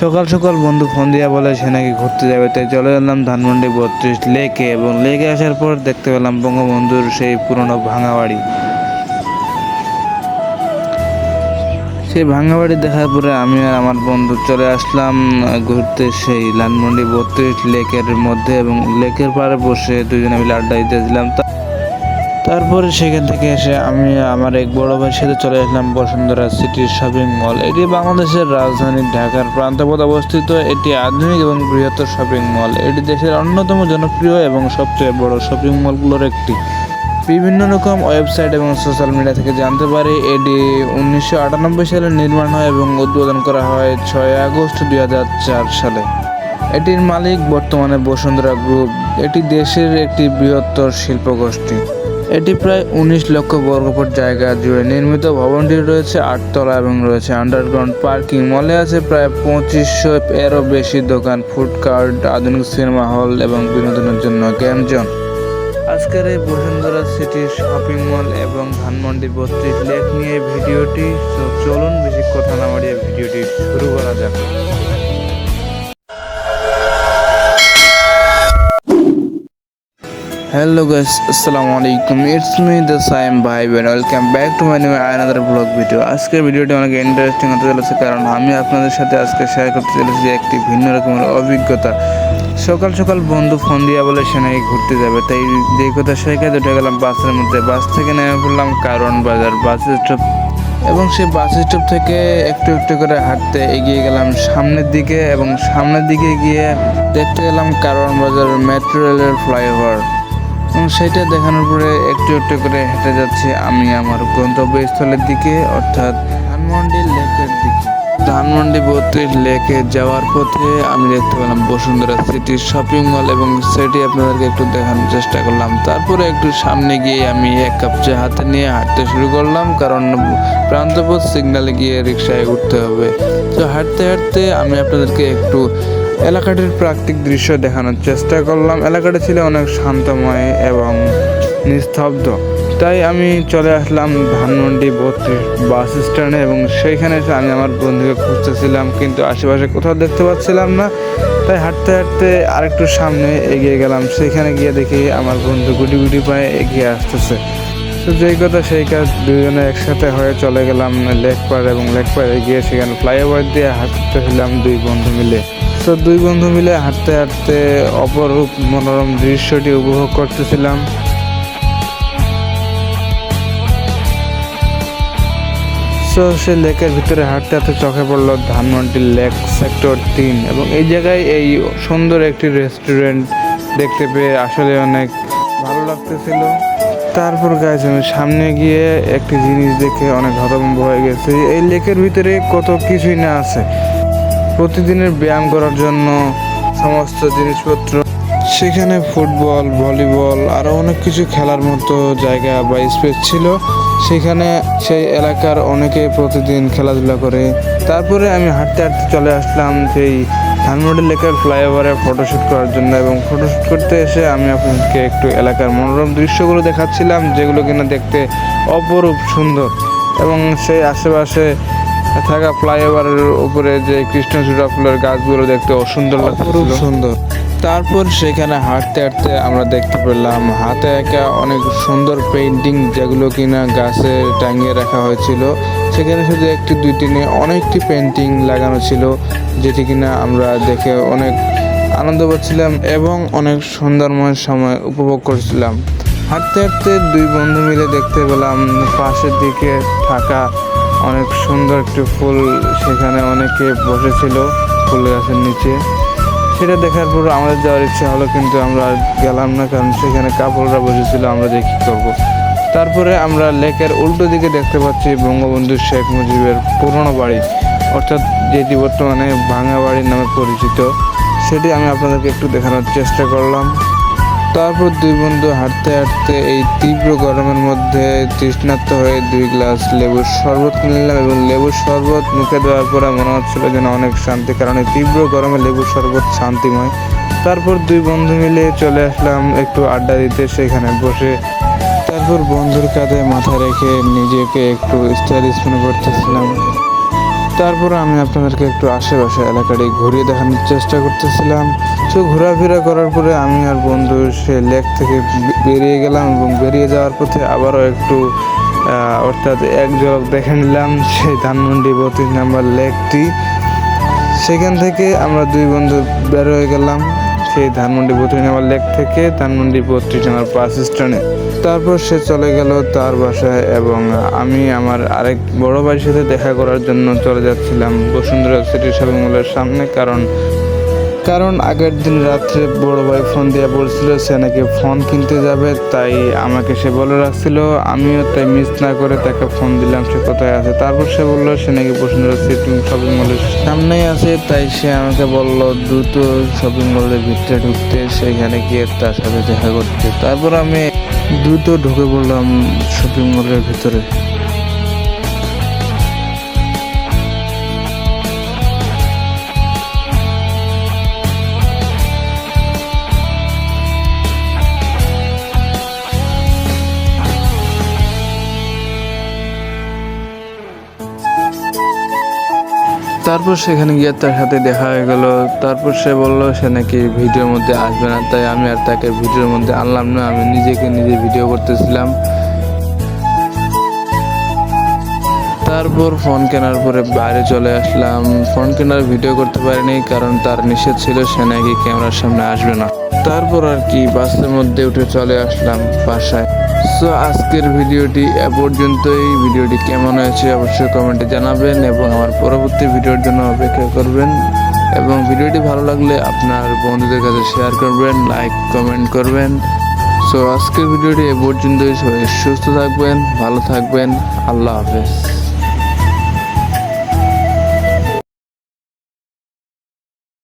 সকাল সকাল বন্ধু ফোন দিয়া বলে, সে নাকি ঘুরতে যাবে। তাই চলে গেলাম ধানমন্ডি বত্রিশ লেকে এবং লেকে আসার পর দেখতে পেলাম বঙ্গবন্ধুর সেই পুরনো ভাঙা বাড়ি সেই ভাঙা বাড়ি দেখার পরে আমি আর আমার বন্ধু চলে আসলাম ঘুরতে সেই ধানমন্ডি বত্রিশ লেকের মধ্যে এবং লেকের পাড়ে বসে দুজনে মিলে আড্ডা দিতেছিলাম তারপরে সেখান থেকে এসে আমি আমার এক বড় ভাইয়ের সাথে চলে আসলাম বসুন্ধরা সিটির শপিং মল এটি বাংলাদেশের রাজধানী ঢাকার প্রান্তপথ অবস্থিত। এটি আধুনিক এবং বৃহত্তর শপিং মল এটি দেশের অন্যতম জনপ্রিয় এবং সবচেয়ে বড় শপিং মলগুলোর একটি। বিভিন্ন রকম ওয়েবসাইট এবং সোশ্যাল মিডিয়া থেকে জানতে পারি। এটি উনিশশো আটানব্বই সালে নির্মাণ হয় এবং উদ্বোধন করা হয় ছয় আগস্ট দু হাজার চার সালে। এটির মালিক বর্তমানে বসুন্ধরা গ্রুপ এটি দেশের একটি বৃহত্তর শিল্প গোষ্ঠী এটি প্রায় উনিশ লক্ষ বর্গফুট জায়গা জুড়ে নির্মিত ভবনটি রয়েছে আটতলা এবং রয়েছে আন্ডারগ্রাউন্ড পার্কিং মলে আছে প্রায় পঁচিশশো এরও বেশি দোকান ফুড কার্ট আধুনিক সিনেমা হল এবং বিনোদনের জন্য গেম জোন আজকের এই বসুন্ধরা সিটির শপিং মল এবং ধানমন্ডি বত্রিশ লেক নিয়ে ভিডিওটি চলুন বেশি কথা না বাড়িয়ে ভিডিওটি শুরু করা যাক। হ্যালো গাইস আসসালামু আলাইকুম ইটস মি দ্য সাইম ভাই Ben welcome back to my new another blog video আজকের ভিডিওটি অনেক ইন্টারেস্টিং হতে চলেছে কারণ আমি আপনাদের সাথে আজকে শেয়ার করতে চলেছি একটি ভিন্ন রকমের অভিজ্ঞতা। সকাল সকাল বন্ধু ফোন দিয়া বলে সে নাকি ঘুরতে যাবে। তাই যে কথা শেখে উঠে গেলাম বাসের মধ্যে। বাস থেকে নেমে পড়লাম কারণ বাজার, বাস স্টপ এবং সেই বাস স্টপ থেকে একটু একটু করে হাঁটতে এগিয়ে গেলাম সামনের দিকে এবং সামনের দিকে গিয়ে দেখতে গেলাম কারণ বাজার মেট্রো রেলের ফ্লাইওভার সেটা দেখানোর পরে একটু একটু করে হেঁটে যাচ্ছি আমি আমার গন্তব্যস্থলের দিকে, অর্থাৎ ধানমন্ডি লেকের দিকে। ধানমন্ডি বত্রিশ লেকে যাওয়ার পথে আমি দেখতে পেলাম বসুন্ধরা সিটির শপিং মল এবং সেটি আপনাদেরকে একটু দেখানোর চেষ্টা করলাম। তারপরে একটু সামনে গিয়ে আমি এক কাপ চা হাতে নিয়ে হাঁটতে শুরু করলাম, কারণ প্রান্তপথ সিগনালে গিয়ে রিক্সায় উঠতে হবে। তো হাঁটতে হাঁটতে আমি আপনাদেরকে একটু এলাকাটির প্রাকৃতিক দৃশ্য দেখানোর চেষ্টা করলাম। এলাকাটা ছিল অনেক শান্তময় এবং নিস্তব্ধ। তাই আমি চলে আসলাম ধানমন্ডি বত্রিশ বাস স্ট্যান্ডে এবং সেইখানে এসে আমি আমার বন্ধুকে খুঁজতেছিলাম, কিন্তু আশেপাশে কোথাও দেখতে পাচ্ছিলাম না। তাই হাঁটতে হাঁটতে আরেকটু সামনে এগিয়ে গেলাম। সেখানে গিয়ে দেখি আমার বন্ধু গুটি গুটি পায়ে এগিয়ে আসতেছে। তো যেই কথা সেই কাজ দুজনে একসাথে হয়ে চলে গেলাম লেক পাড় এবং লেক পাড়ে গিয়ে সেখানে ফ্লাইওভার দিয়ে হাঁটতেছিলাম দুই বন্ধু মিলে। তো দুই বন্ধু মিলে হাঁটতে হাঁটতে অপরূপ মনোরম দৃশ্যটি উপভোগ করতেছিলাম। সো সে লেকের ভিতরে হাঁটতে হাঁটতে চোখে পড়ল ধানমন্ডি লেক সেক্টর তিন এবং এই জায়গায় এই সুন্দর একটি রেস্টুরেন্ট দেখতে পেয়ে আসলে অনেক ভালো লাগতেছিল। তারপর গাছ আমি সামনে গিয়ে একটি জিনিস দেখে অনেক হতভম্ব হয়ে গেছে। এই লেকের ভিতরে কত কিছুই না আছে। প্রতিদিনের ব্যায়াম করার জন্য সমস্ত জিনিসপত্র। সেখানে ফুটবল, ভলিবল আরও অনেক কিছু খেলার মতো জায়গা বা স্পেস ছিল। সেখানে সেই এলাকার অনেকে প্রতিদিন খেলাধুলা করে। তারপরে আমি হাঁটতে হাঁটতে চলে আসলাম সেই ধানমন্ডি লেকের ফ্লাইওভারে ফটোশ্যুট করার জন্য এবং ফটোশ্যুট করতে এসে আমি আপনাকে একটু এলাকার মনোরম দৃশ্যগুলো দেখাচ্ছিলাম, যেগুলো কিনা দেখতে অপরূপ সুন্দর। এবং সেই আশেপাশে থাকা ফ্লাইওভারের উপরে যে কৃষ্ণচূড়া ফুলের গাছগুলো দেখতে অসুন্দর লাগছিল সুন্দর। তারপর সেখানে হাঁটতে হাঁটতে আমরা দেখতে পেলাম হাতে একা অনেক সুন্দর পেন্টিং যেগুলো কিনা গাছে টাঙিয়ে রাখা হয়েছিল। সেখানে শুধু একটি দুই নিয়ে অনেকটি পেন্টিং লাগানো ছিল যেটি কিনা আমরা দেখে অনেক আনন্দ পাচ্ছিলাম এবং অনেক সুন্দরময় সময় উপভোগ করছিলাম। হাঁটতে হাঁটতে দুই বন্ধু মিলে দেখতে পেলাম পাশের দিকে থাকা অনেক সুন্দর একটি ফুল সেখানে অনেকে বসেছিল ফুল গাছের নিচে। সেটা দেখার পর আমাদের যাওয়ার ইচ্ছা হলো, কিন্তু আমরা গেলাম না, কারণ সেখানে কাপড়রা বসেছিল, আমরা কী করব। তারপরে আমরা লেকের উল্টো দিকে দেখতে পাচ্ছি বঙ্গবন্ধু শেখ মুজিবের পুরনো বাড়ি, অর্থাৎ যেটি বর্তমানে ভাঙা বাড়ির নামে পরিচিত। সেটি আমি আপনাদেরকে একটু দেখানোর চেষ্টা করলাম। তারপর দুই বন্ধু হাঁটতে হাঁটতে এই তীব্র গরমের মধ্যে তৃষ্ণার্ত হয়ে দুই গ্লাস লেবুর শরবত নিলাম এবং লেবুর শরবত মুখে দেওয়ার পরে মনে হচ্ছিল যেন অনেক শান্তি, কারণ এই তীব্র গরমে লেবুর শরবত শান্তিময়। তারপর দুই বন্ধু মিলে চলে আসলাম একটু আড্ডা দিতে সেখানে বসে। তারপর বন্ধুর কাঁধে মাথা রেখে নিজেকে একটু স্টাইলিশ মনে করতেছিলাম তারপরে আমি আপনাদেরকে একটু আশেপাশে এলাকাটি ঘুরিয়ে দেখানোর চেষ্টা করতেছিলাম। তো ঘোরাফেরা করার পরে আমি আর বন্ধু সে লেক থেকে বেরিয়ে গেলাম এবং বেরিয়ে যাওয়ার পথে আবারও একটু অর্থাৎ এক ঝলক দেখে নিলাম সেই ধানমন্ডি বত্রিশ নাম্বার লেকটি। সেখান থেকে আমরা দুই বন্ধু বের হয়ে গেলাম সেই ধানমন্ডি বত্রিশ নাম্বার লেক থেকে ধানমন্ডি বত্রিশ নাম্বার বাস স্ট্যান্ডে। তারপর সে চলে গেল তার বাসায় এবং আমি আমার আরেক বড় ভাইয়ের সাথে দেখা করার জন্য চলে যাচ্ছিলাম বসুন্ধরা সিটি শপিং মলের সামনে, কারণ কারণ আগের দিন রাত্রে বড় ভাই ফোন দিয়ে বলছিল, সে নাকি ফোন কিনতে যাবে। তাই আমাকে সে বলে রাখছিল, আমিও তাই মিস না করে তাকে ফোন দিলাম, সে কোথায় আছে? তারপর সে বলল, সে নাকি বসুন্ধরা সিটি শপিং মলের সামনেই আছে। তাই সে আমাকে বলল, দ্রুত শপিং মলের ভিতরে ঢুকতে, সেখানে গিয়ে তার সাথে দেখা করতে। তারপর আমি দ্রুত ঢুকে পড়লাম শপিং মলের ভিতরে। তারপর সেখানে গিয়ে তার সাথে দেখা হয়ে গেল। তারপর সে বলল, সে নাকি ভিডিওর মধ্যে আসবে না। তাই আমি আর তাকে ভিডিওর মধ্যে আনলাম না, আমি নিজেকে নিজে ভিডিও করতেছিলাম। তারপর ফোন কেনার পরে বাইরে চলে আসলাম। ফোন কেনার ভিডিও করতে পারিনি, কারণ তার নিষেধ ছিল, সে নাকি ক্যামেরার সামনে আসবে না। তারপর আর কি, বাসের মধ্যে উঠে চলে আসলাম বাসায়। সো আজকের ভিডিওটি এ পর্যন্তই। ভিডিওটি কেমন হয়েছে অবশ্যই কমেন্টে জানাবেন এবং আমার পরবর্তী ভিডিওর জন্য অপেক্ষা করবেন। এবং ভিডিওটি ভালো লাগলে আপনার বন্ধুদের কাছে শেয়ার করবেন লাইক কমেন্ট করবেন। সো আজকের ভিডিওটি এ পর্যন্তই। সবাই সুস্থ থাকবেন, ভালো থাকবেন। আল্লাহ হাফেজ।